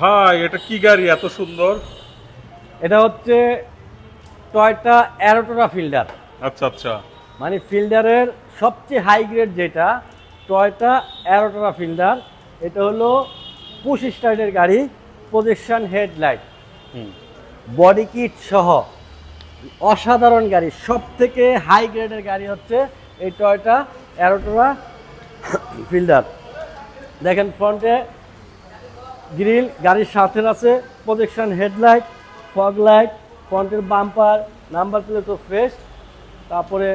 ভাই এটা কি গাড়ি এত সুন্দর? এটা হচ্ছে টয়টা অ্যারোটোরা ফিল্ডার আচ্ছা আচ্ছা। মানে ফিল্ডারের সবচেয়ে হাই গ্রেড যেটা টয়টা অ্যারোটোরা ফিল্ডার এটা হলো পুশ স্টার্টের গাড়ি প্রজেকশন হেডলাইট হুম। বডি কিট সহ। অসাধারণ গাড়ি। সব থেকে হাই গ্রেডের গাড়ি হচ্ছে এই টয়টা অ্যারোটোরা ফিল্ডার দেখেন ফ্রন্টে গ্রিল গাড়ির সাথে আছে প্রজেকশন হেডলাইট ফগ লাইট ফ্রন্টের বাম্পার নাম্বার প্লেটও ফ্রেশ তারপরে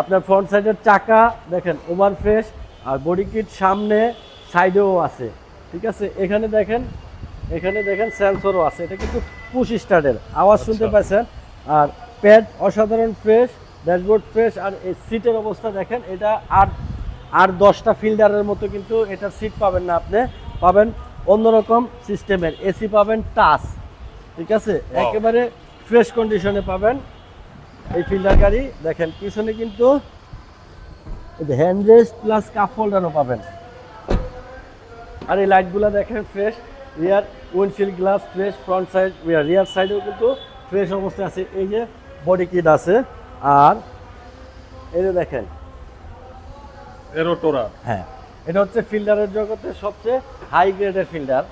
আপনার ফ্রন্ট সাইডের চাকা দেখেন ওভার ফ্রেশ আর বডি কিট সামনে সাইডেও আছে ঠিক আছে? এখানে দেখেন এখানে দেখেন সেন্সরও আছে এটা কিন্তু পুশ স্টার্টের আওয়াজ শুনতে আচ্ছা। পাচ্ছেন? আর প্যাড অসাধারণ ফ্রেশ ড্যাশবোর্ড ফ্রেশ আর এই সিটের অবস্থা দেখেন এটা আর আর দশটা ফিল্ডারের মতো কিন্তু এটা সিট পাবেন না আপনি। পাবেন অন্যরকম সিস্টেমের এসি পাবেন টাচ ঠিক আছে? একেবারে ফ্রেশ কন্ডিশনে পাবেন এই ফিল্টার গাড়ি। দেখেন পিছনে কিন্তু হ্যান্ড রেস্ট প্লাস কাপ হোল্ডারও পাবেন। আর এই লাইটগুলো দেখেন fresh rear windshield glass fresh front side rear সাইডেও কিন্তু ফ্রেশ অবস্থায় আছে। এই যে বডি কিট আছে। আর এই যে দেখেন এরোটোরা হ্যাঁ। এটা হচ্ছে ফিল্ডারের জগতে সবচেয়ে হাই গ্রেডের ফিল্ডার।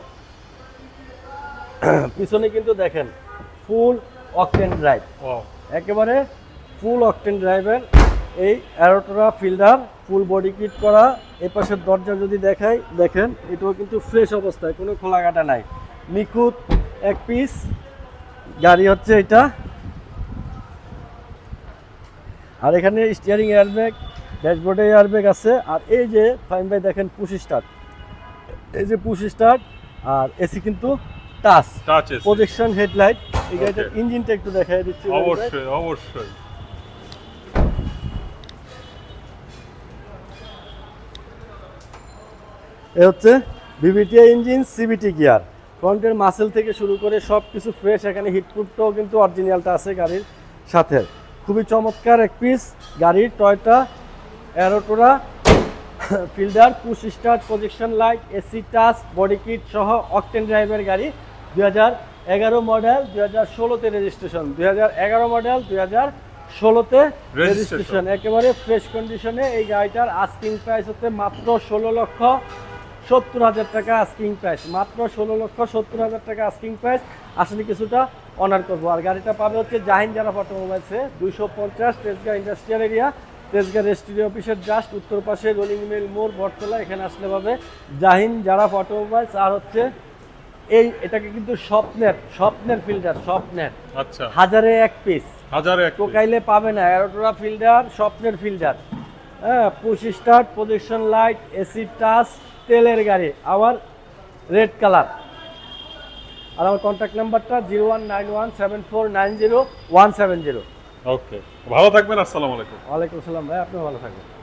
পিছনে কিন্তু দেখেন ফুল অকটেন ড্রাইভ একেবারে ফুল অকটেন ড্রাইভের এই Aero Tourer Fielder full body kit করা। এই পাশের দরজা যদি দেখাই দেখেন এটাও কিন্তু ফ্রেশ অবস্থায় কোনো খোলাঘাটা নাই। নিখুঁত এক পিস গাড়ি হচ্ছে এটা। আর এখানে স্টিয়ারিং এয়ারব্যাগ ড্যাশবোর্ডে এয়ারব্যাগ আছে আর এই যে ফাইন ভাই দেখেন পুশ স্টার্ট এই যে পুশ স্টার্ট আর এসি কিন্তু টাচ টাচ প্রজেকশন হেডলাইট এই গাড়িটার ইঞ্জিনটা একটু দেখাই দিচ্ছি অবশ্যই অবশ্যই। এ হচ্ছে বিবিটিআই ইঞ্জিন সিবিটি গিয়ার ফ্রন্টের মাসেল থেকে শুরু করে সব কিছু ফ্রেশ এখানে হিটপ্রুফটাও কিন্তু অরিজিনালটা আছে গাড়ির সাথে। খুবই চমৎকার এক পিস গাড়ির Toyota Aero Tourer Fielder push start projection light AC touch body kit সহ অকটেন ড্রাইভের গাড়ি দুই হাজার এগারো মডেল দুই হাজার ষোলোতে রেজিস্ট্রেশন। দুই হাজার এগারো মডেল দুই হাজার ষোলোতে রেজিস্ট্রেশন। একেবারে ফ্রেশ কন্ডিশনে এই গাড়িটার আস্কিং প্রাইস হচ্ছে মাত্র ষোলো লক্ষ সত্তর হাজার টাকা আস্কিং প্রাইস। মাত্র ষোলো লক্ষ সত্তর হাজার টাকা আস্কিং প্রাইস। আসলে কিছুটা অনার করব। আর গাড়িটা পাবে হচ্ছে জাহিন যারা অটোমোবাইলসে দুইশো পঞ্চাশ Tejgaon industrial area Tejgaon registry অফিসের জাস্ট উত্তর পাশে রোলিং মিল মোড় বটতলা এখানে আসলে পাবে জাহিন যারা অটোমোবাইলস আর হচ্ছে এই এটাকে কিন্তু স্বপ্নের স্বপ্নের ফিল্টার স্বপ্নের। আচ্ছা। হাজারে এক পিস হাজারে এক। টোকাইলে পাবে না অ্যারোটোরা ফিল্টার স্বপ্নের ফিল্টার হ্যাঁ push start projection light AC touch তেলের গাড়ি আবার রেড কালার আর আমার কন্ট্যাক্ট নাম্বারটা zero one nine one seven four nine zero one seven zero okay ভালো থাকবেন আসসালামু আলাইকুম। ওয়ালাইকুম আসসালাম ভাই আপনি ভালো থাকবেন।